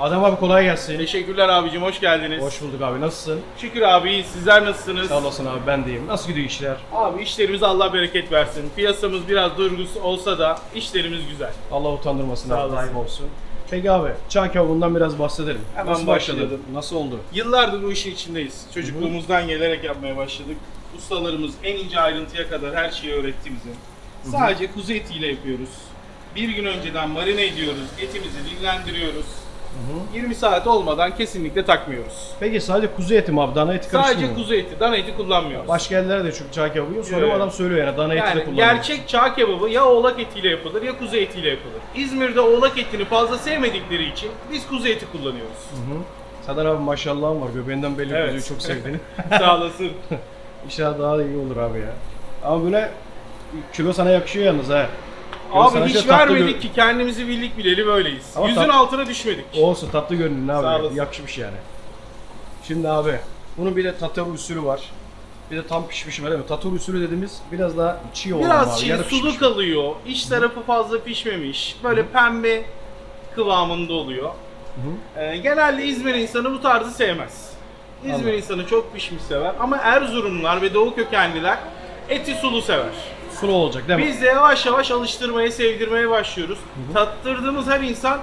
Adem abi kolay gelsin. Teşekkürler abicim, hoş geldiniz. Hoş bulduk abi. Nasılsın? Şükür abi, sizler nasılsınız? Sağ olasın abi ben deyim. Nasıl gidiyor işler? Abi işlerimiz Allah bereket versin. Piyasamız biraz durgun olsa da işlerimiz güzel. Allah utandırmasın Sağ abi. olasın. Daim olsun. Peki abi çağ kebabından biraz bahsedelim. Hemen Nasıl başlayalım. başladı? Nasıl oldu? Yıllardır bu işin içindeyiz. Çocukluğumuzdan gelerek yapmaya başladık. Ustalarımız en ince ayrıntıya kadar her şeyi öğretti bize. Sadece kuzu etiyle yapıyoruz. Bir gün önceden marine ediyoruz, etimizi dinlendiriyoruz. 20 saat olmadan kesinlikle takmıyoruz. Peki sadece kuzu eti mi abi? Dana eti karıştırmıyor Sadece mu? kuzu eti, dana eti kullanmıyoruz. Başka yerlerde de çünkü çağ kebabı yiyor. Sonra Evet. adam söylüyor yani dana eti de Yani kullanıyor. gerçek çağ kebabı ya oğlak etiyle yapılır ya kuzu etiyle yapılır. İzmir'de oğlak etini fazla sevmedikleri için biz kuzu eti kullanıyoruz. Hı. Sadar abi maşallahın var. Göbeğinden belli Evet. kuzuyu çok sevdiğini. Sağ olasın. İnşallah daha da iyi olur abi ya. Ama böyle kilo sana yakışıyor yalnız ha. Abi hiç tatlı vermedik ki kendimizi bildik bileli böyleyiz. Ama Yüzün tat- altına düşmedik. Olsun tatlı görünün abi. Sağ olasın. Yakışmış yani. Şimdi abi bunun bir de tatar usulü var. Bir de tam pişmiş var değil mi? Tatar usulü dediğimiz biraz daha çiğ olan Biraz abi. şey yarı sulu kalıyor. İç tarafı fazla pişmemiş. Böyle pembe kıvamında oluyor. Ee, genelde İzmir insanı bu tarzı sevmez. İzmir Anladım. insanı çok pişmiş sever ama Erzurumlular ve Doğu kökenliler eti sulu sever. Sulu olacak değil mi? Biz de yavaş yavaş alıştırmaya, sevdirmeye başlıyoruz. Tattırdığımız her insan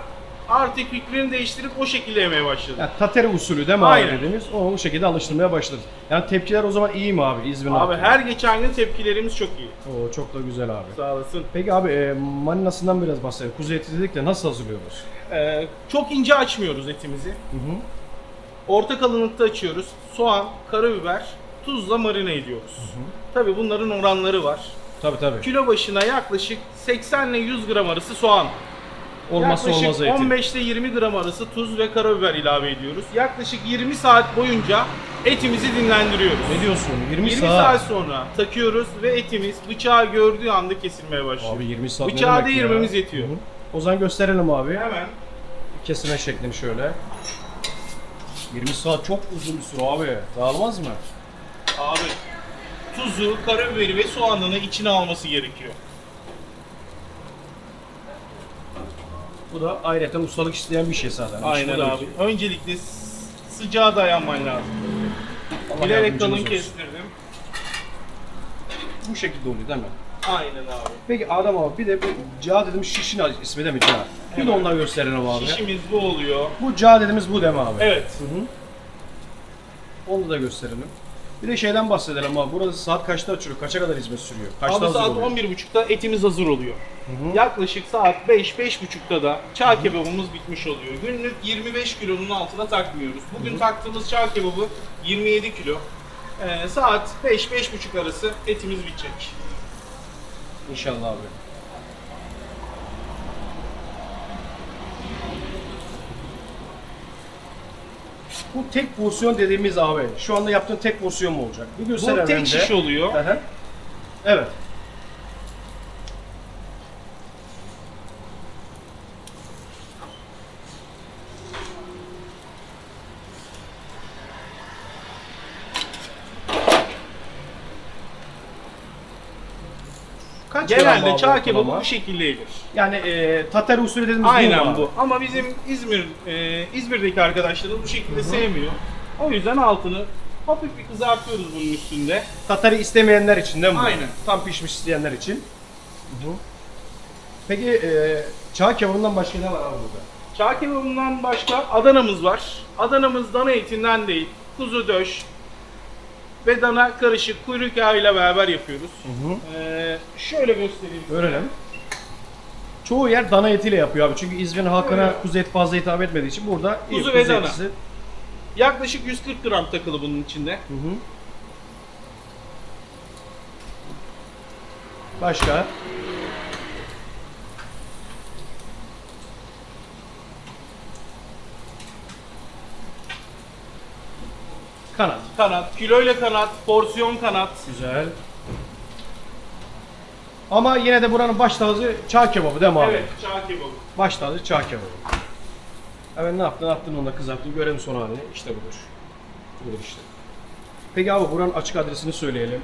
artık fikrini değiştirip o şekilde yemeye başladı. Yani tatere usulü değil mi Aynen. abi dediğimiz? O, o şekilde alıştırmaya başlarız. Yani tepkiler o zaman iyi mi abi İzmir Abi halkı? her geçen gün tepkilerimiz çok iyi. Oo, çok da güzel abi. Sağ olasın. Peki abi e, marinasından biraz bahsedelim. Kuzu eti dedik de nasıl hazırlıyoruz? Ee, çok ince açmıyoruz etimizi. Hı hı. Orta kalınlıkta açıyoruz. Soğan, karabiber, tuzla marine ediyoruz. Tabi bunların oranları var. Tabii tabii. Kilo başına yaklaşık 80 ile 100 gram arası soğan. Olmazsa yaklaşık olmaz eti. 15 ile 20 gram arası tuz ve karabiber ilave ediyoruz. Yaklaşık 20 saat boyunca etimizi dinlendiriyoruz. Ne diyorsun? 20, 20 saat. saat sonra takıyoruz ve etimiz bıçağı gördüğü anda kesilmeye başlıyor. Abi 20 saat ne Bıçağı demek ya? değirmemiz yetiyor. Hı hı. O zaman gösterelim abi. Hemen Kesime şeklini şöyle. 20 saat çok uzun bir süre abi. Dağılmaz mı? abi tuzu, karabiberi ve soğanını içine alması gerekiyor. Bu da ayrıca ustalık isteyen bir şey zaten. Aynen abi. Öncelikle s- sıcağa dayanman lazım. Allah Bilerek kalın kestirdim. Bu şekilde oluyor değil mi? Aynen abi. Peki Adem abi bir de bu ca dediğimiz şişin ismi değil mi ca? Bir de Evet. ondan gösterelim abi. Şişimiz bu oluyor. Bu ca dediğimiz bu değil mi abi? Evet. Hı hı. Onu da gösterelim. Bir de şeyden bahsedelim abi. Burada saat kaçta açılıyor? Kaça kadar hizmet sürüyor? Kaçta Abi hazır saat oluyor? 11.30'da etimiz hazır oluyor. Yaklaşık saat 5-5.30'da da çağ kebabımız bitmiş oluyor. Günlük 25 kilonun altına takmıyoruz. Bugün taktığımız çağ kebabı 27 kilo. Ee, saat 5-5.30 arası etimiz bitecek. İnşallah abi. Bu tek porsiyon dediğimiz abi. Şu anda yaptığın tek porsiyon mu olacak? Bu hemen tek şiş oluyor. Hı. Evet. Genelde çağ kebabı bu şekilde yenir. Yani e, tatar usulü dediğimiz bu Aynen bu. Ama bizim İzmir e, İzmir'deki arkadaşlarımız bu şekilde sevmiyor. O yüzden altını hafif bir kızartıyoruz bunun üstünde. Tatarı istemeyenler için değil mi? bu? Aynen. Tam pişmiş isteyenler için. Peki e, çağ kebabından başka ne var abi burada? Çağ kebabından başka Adana'mız var. Adana'mız dana etinden değil, kuzu döş ve dana karışık kuyruk yağıyla beraber yapıyoruz. Ee, şöyle göstereyim. size. Öğrenelim. Çoğu yer dana etiyle yapıyor abi. Çünkü İzmir'in halkına Evet. kuzu eti fazla hitap etmediği için burada iyi Kuzu ve dana. etisi. Yaklaşık 140 gram takılı bunun içinde. Hı hı. Başka? Kanat. Kanat, kiloyla kanat, porsiyon kanat. Güzel. Ama yine de buranın baş tacı çağ kebabı değil mi abi? Evet, çağ kebabı. Baş tacı çağ kebabı. Evet ne yaptın? Ne yaptın onu da kızarttın. Görelim son halini. İşte budur. Budur işte. Peki abi buranın açık adresini söyleyelim.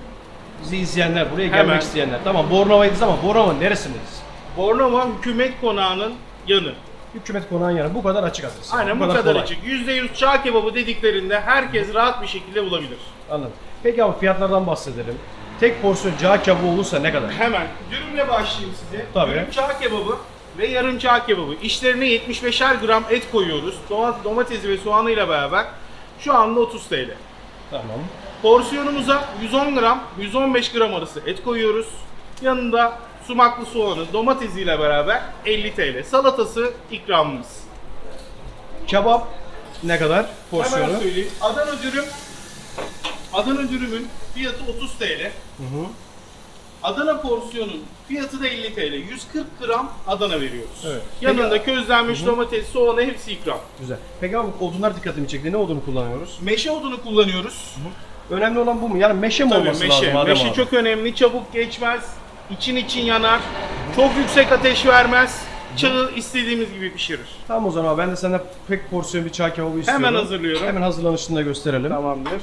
Bizi izleyenler, buraya gelmek Hemen. isteyenler. Tamam Bornova'ydınız ama Bornova neresindeyiz? Bornova Hükümet Konağı'nın yanı. Hükümet konağın yanı. Bu kadar açık adres. Aynen bu kadar kolay. açık. %100 çağ kebabı dediklerinde herkes rahat bir şekilde bulabilir. Anladım. Peki abi fiyatlardan bahsedelim. Tek porsiyon cağ kebabı olursa ne kadar? Hemen dürümle başlayayım size. Tabii. Dürüm çağ kebabı ve yarım çağ kebabı. İşlerine 75'er gram et koyuyoruz. Doma- Domatesi ve soğanıyla beraber. Şu anda 30 TL. Tamam. Porsiyonumuza 110 gram, 115 gram arası et koyuyoruz. Yanında sumaklı soğanı, domatesiyle beraber 50 TL. Salatası ikramımız. Kebap ne kadar porsiyonu? Hemen söyleyeyim. Adana dürüm Adana dürümün fiyatı 30 TL. Hı hı. Adana porsiyonun fiyatı da 50 TL. 140 gram Adana veriyoruz. Evet. Yanında Peki- közlenmiş domates, soğanı hepsi ikram. Güzel. Peki abi odunlar dikkatimi çekti. Ne odunu kullanıyoruz? Meşe odunu kullanıyoruz. Önemli olan bu mu? Yani meşe mi Tabii olması meşe. lazım Adem meşe abi? çok önemli. Çabuk geçmez. İçin için yanar. Çok yüksek ateş vermez. Çağı istediğimiz gibi pişirir. Tamam o zaman ben de senden pek porsiyon bir çağ kebabı istiyorum. Hemen hazırlıyorum. Hemen hazırlanışını da gösterelim. Tamamdır.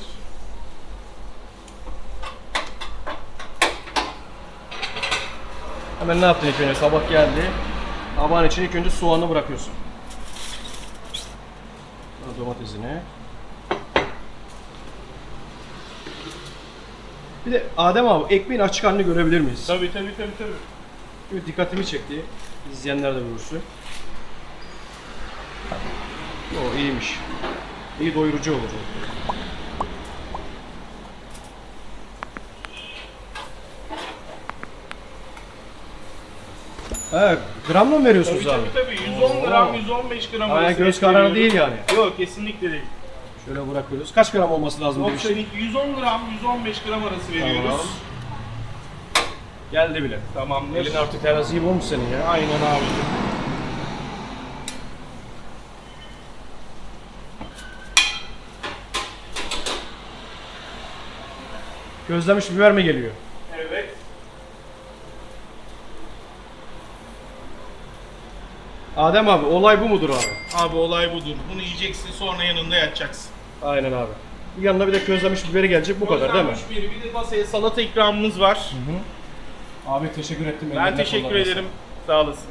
Hemen ne yaptın ilk önce? Tabak geldi. Tabağın içine ilk önce soğanı bırakıyorsun. Domatesini. Bir de Adem abi ekmeğin açık halini görebilir miyiz? Tabii tabii tabii tabii. Çünkü dikkatimi çekti. İzleyenler de görürsün. O iyiymiş. İyi doyurucu olur. Evet, gramla mı veriyorsunuz Tabii abi? tabii tabii. 110 gram, 115 gram Aynen arası göz et kararı değil yani. Yok kesinlikle değil. Şöyle bırakıyoruz. Kaç gram olması lazım işin? 110 gram, 115 gram arası veriyoruz. Geldi bile. Tamamdır. Elin artık terazi gibi olmuş senin ya. Aynen abi. Gözlemiş biber mi geliyor? Evet. Adem abi olay bu mudur abi? Abi olay budur. Bunu yiyeceksin sonra yanında yatacaksın. Aynen abi. Bir yanına bir de közlemiş biberi gelecek bu kadar değil mi? Közlenmiş Bir, bir de masaya salata ikramımız var. Abi teşekkür ettim. Ben teşekkür ederim. Sağ olasın.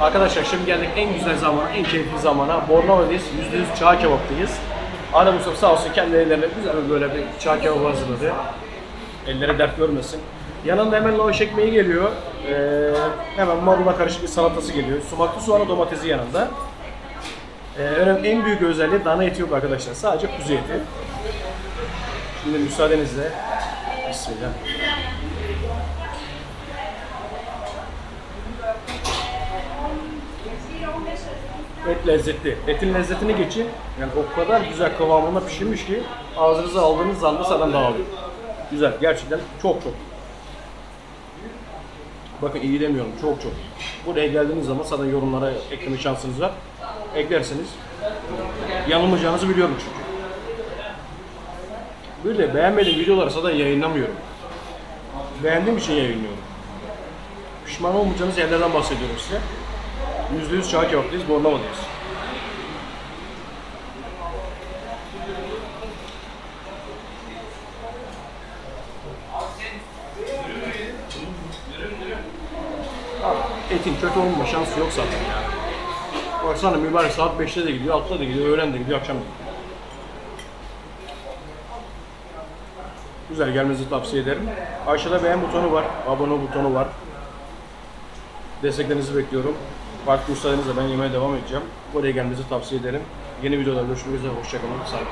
Arkadaşlar şimdi geldik en güzel zamana, en keyifli zamana. Bornova'dayız. %100 çağ kebaptayız. Adem Mustafa sağ olsun kendi ellerine güzel bir böyle bir çağ kebabı hazırladı. Elleri dert görmesin. Yanında hemen lavaş ekmeği geliyor. Ee, hemen marulla karışık bir salatası geliyor. Sumaklı soğanı domatesi yanında. Ee, önemli, en büyük özelliği dana eti yok arkadaşlar. Sadece kuzu eti. Şimdi müsaadenizle. Bismillah. Et lezzetli. Etin lezzetini geçin. Yani o kadar güzel kıvamında pişirmiş ki ağzınıza aldığınız anda zaten dağılıyor. Güzel. Gerçekten çok çok. Bakın iyi demiyorum. Çok çok. Buraya geldiğiniz zaman zaten yorumlara ekleme şansınız var. Eklerseniz yanılmayacağınızı biliyorum çünkü. Böyle beğenmediğim videoları zaten yayınlamıyorum. Beğendiğim için yayınlıyorum. Pişman olmayacağınız yerlerden bahsediyorum size. %100 çağ kebaptayız, Bornova'dayız. Abi, etin kötü olma şansı yok zaten ya. Baksana mübarek saat 5'te de gidiyor, 6'da da gidiyor, öğlen de gidiyor, akşam da gidiyor. Güzel gelmenizi tavsiye ederim. Aşağıda beğen butonu var, abone butonu var. Desteklerinizi bekliyorum. Farklı müsaadenizle ben yemeğe devam edeceğim. Oraya gelmenizi tavsiye ederim. Yeni videoda görüşmek üzere. Hoşçakalın. Olun.